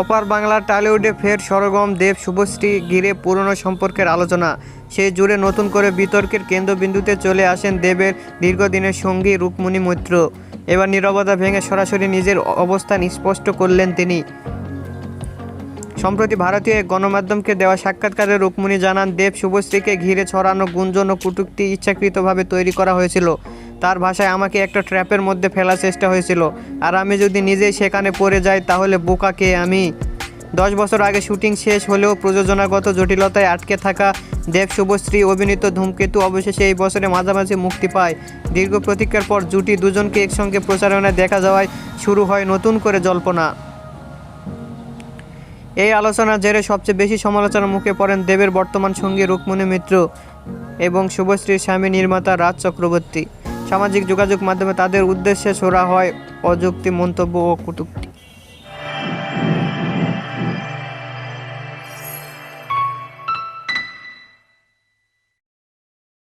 অপার বাংলার টলিউডে ফের সরগম দেব শুভশ্রী ঘিরে পুরনো সম্পর্কের আলোচনা। সে জুড়ে নতুন করে বিতর্কের কেন্দ্রবিন্দুতে চলে আসেন দেবের দীর্ঘদিনের সঙ্গী রুক্মণী মৈত্র। এবার নীরবতা ভেঙে সরাসরি নিজের অবস্থান স্পষ্ট করলেন তিনি। সম্প্রতি ভারতীয় এক গণমাধ্যমকে দেওয়া সাক্ষাৎকারে রুক্মণী জানান, দেব শুভশ্রীকে ঘিরে ছড়ানো গুঞ্জন ও কটূক্তি ইচ্ছাকৃতভাবে তৈরি করা হয়েছিল। তার ভাষায় আমাকে একটা ট্র্যাপের মধ্যে ফেলার চেষ্টা হয়েছিল। আর আমি যদি নিজেই সেখানে পড়ে যাই, তাহলে বোকাকে আমি। দশ বছর আগে শুটিং শেষ হলেও প্রযোজনাগত জটিলতায় আটকে থাকা দেব শুভশ্রী, অভিনীত ধূমকেতু অবশেষে এই বছরে মাঝামাঝি মুক্তি পায়। দীর্ঘ প্রতীক্ষার পর জুটি দুজনকে একসঙ্গে প্রচারণায় দেখা যাওয়ায় শুরু হয় নতুন করে জল্পনা। এই আলোচনার জেরে সবচেয়ে বেশি সমালোচনার মুখে পড়েন দেবের বর্তমান সঙ্গী রুক্মণী মিত্র এবং শুভশ্রীর স্বামী নির্মাতা রাজ চক্রবর্তী। সামাজিক যোগাযোগ মাধ্যমে তাদের উদ্দেশ্যে ছোড়া হয় অযুক্তি মন্তব্য ও কটূক্তি।